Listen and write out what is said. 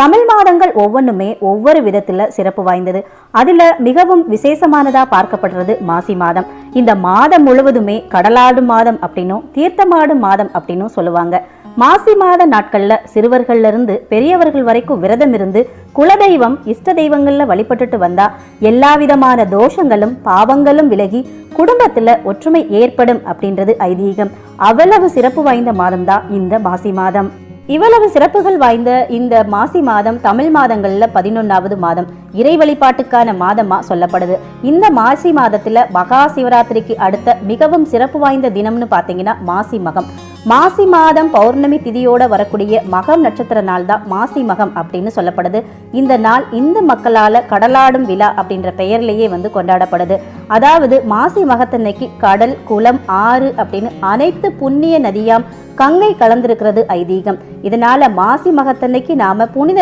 தமிழ் மாதங்கள் ஒவ்வொன்றுமே ஒவ்வொரு விதத்துல சிறப்பு வாய்ந்தது. அதுல மிகவும் விசேஷமானதா பார்க்கப்படுறது மாசி மாதம். இந்த மாதம் முழுவதுமே கடலாடும் மாதம் அப்படின்னும் தீர்த்தமாடும் மாதம் அப்படின்னும் சொல்லுவாங்க. மாசி மாத நாட்கள்ல சிறுவர்கள்ல இருந்து பெரியவர்கள் வரைக்கும் விரதம் இருந்து குலதெய்வம் இஷ்ட தெய்வங்கள்ல வழிபட்டுட்டு வந்தால் எல்லா விதமான தோஷங்களும் பாவங்களும் விலகி குடும்பத்துல ஒற்றுமை ஏற்படும் அப்படின்றது ஐதீகம். அவ்வளவு சிறப்பு வாய்ந்த மாதம்தான் இந்த மாசி மாதம். இவ்வளவு சிறப்புகள் வாய்ந்த இந்த மாசி மாதம் தமிழ் மாதங்கள்ல பதினொன்னாவது மாதம். இறை வழிபாட்டுக்கான மாதமா சொல்லப்படுது. இந்த மாசி மாதத்துல மகா சிவராத்திரிக்கு அடுத்த மிகவும் சிறப்பு வாய்ந்த தினம்னு பாத்தீங்கன்னா மாசி மகம். மாசி மாதம் பௌர்ணமி திதியோட வரக்கூடிய மகம் நட்சத்திர நாள் தான் மாசி மகம் அப்படின்னு சொல்லப்படுது. இந்த நாள் இந்து மக்களால கடலாடும் விழா அப்படின்ற பெயர்லேயே வந்து கொண்டாடப்படுது. அதாவது மாசி மகத்தன்னைக்கு கடல் குளம் ஆறு அப்படின்னு அனைத்து புண்ணிய நதியாம் கங்கை கலந்திருக்கிறது ஐதீகம். இதனால மாசி மகத்தன்னைக்கு நாம புனித